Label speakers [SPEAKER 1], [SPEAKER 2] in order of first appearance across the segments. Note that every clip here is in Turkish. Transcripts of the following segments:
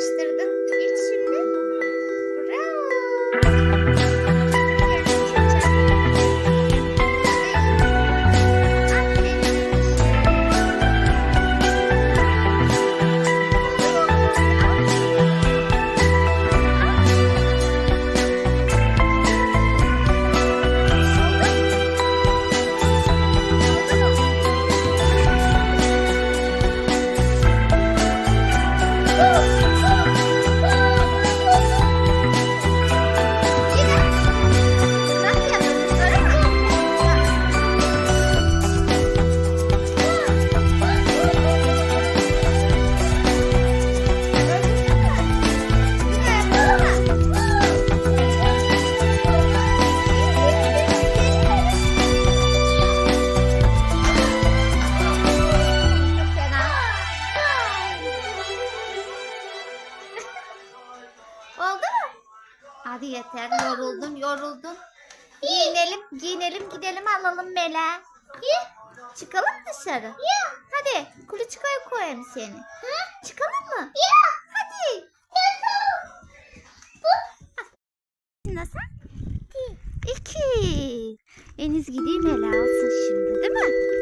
[SPEAKER 1] karıştırdın. Hadi yeter yoruldun yoruldun. Giyinelim giyinelim gidelim alalım Mela. Çıkalım dışarı. Hadi kuluçkaya koyayım seni. Çıkalım mı? Hadi. Nasıl? İki.Eniz gideyim Mela alsın şimdi değil mi?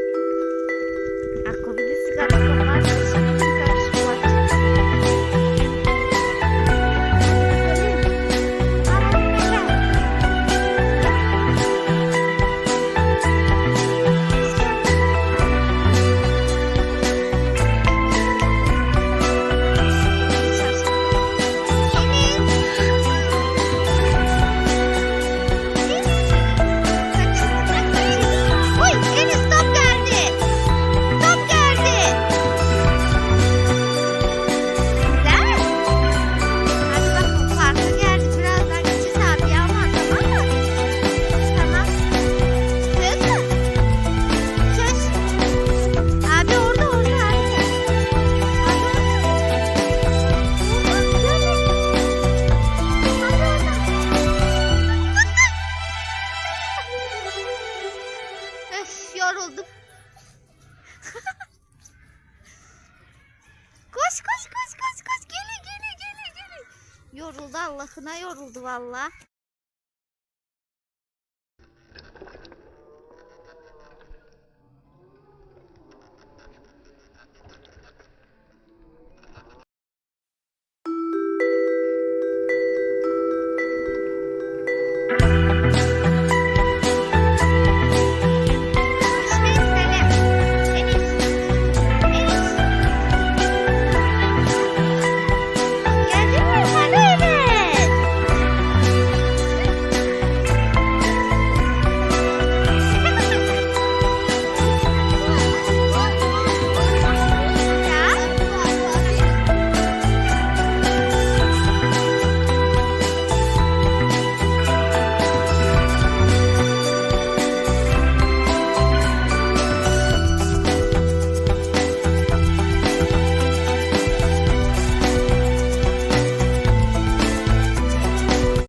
[SPEAKER 1] Yoruldu Allah'ına yoruldu valla.